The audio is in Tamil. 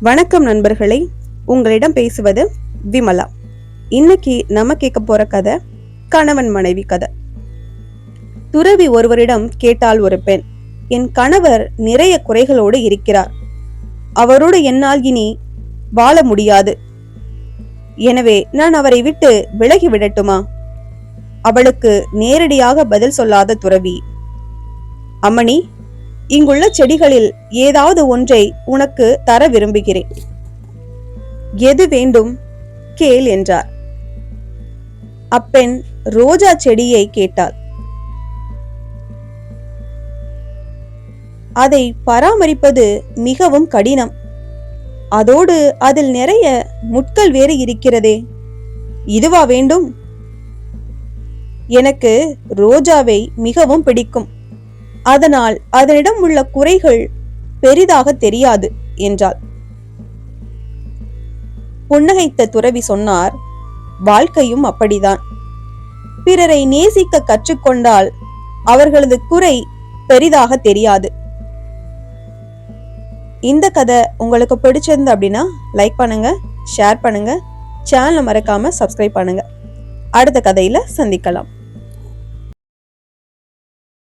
வணக்கம் நண்பர்களே உங்களிடம் பேசுவது விமலா. இன்னைக்கு நம்ம கேட்க போற கதை கணவன் மனைவி கதை. துறவி ஒருவரிடம் கேட்டால் ஒரு பெண் என் கணவர் நிறைய குறைகளோடு இருக்கிறார். அவரோடு என்னால் இனி வாழ முடியாது. எனவே நான் அவரை விட்டு விலகி விடட்டுமா? அவளுக்கு நேரடியாக பதில் சொல்லாத துறவி அம்மணி இங்குள்ள செடிகளில் ஏதாவது ஒன்றை உனக்கு தர விரும்புகிறேன். எது வேண்டும்? கேள் என்றார். அப்பெண் ரோஜா செடியை கேட்டாள். அதை பராமரிப்பது மிகவும் கடினம். அதோடு அதில் நிறைய முட்கள் வேறு இருக்கிறதே. இதுவா வேண்டும்? எனக்கு ரோஜாவை மிகவும் பிடிக்கும். அதனால் அதனிடம் உள்ள குறைகள் பெரிதாக தெரியாது என்றாள். புன்னகைத்த துறவி சொன்னார் வாழ்க்கையும் அப்படிதான். பிறரை நேசிக்க கற்றுக்கொண்டால் அவர்களது குறை பெரிதாக தெரியாது. இந்த கதை உங்களுக்கு பிடிச்சிருந்து அப்படின்னா லைக் பண்ணுங்க ஷேர் பண்ணுங்க சேனலை மறக்காம சப்ஸ்கிரைப் பண்ணுங்க. அடுத்த கதையில சந்திக்கலாம்.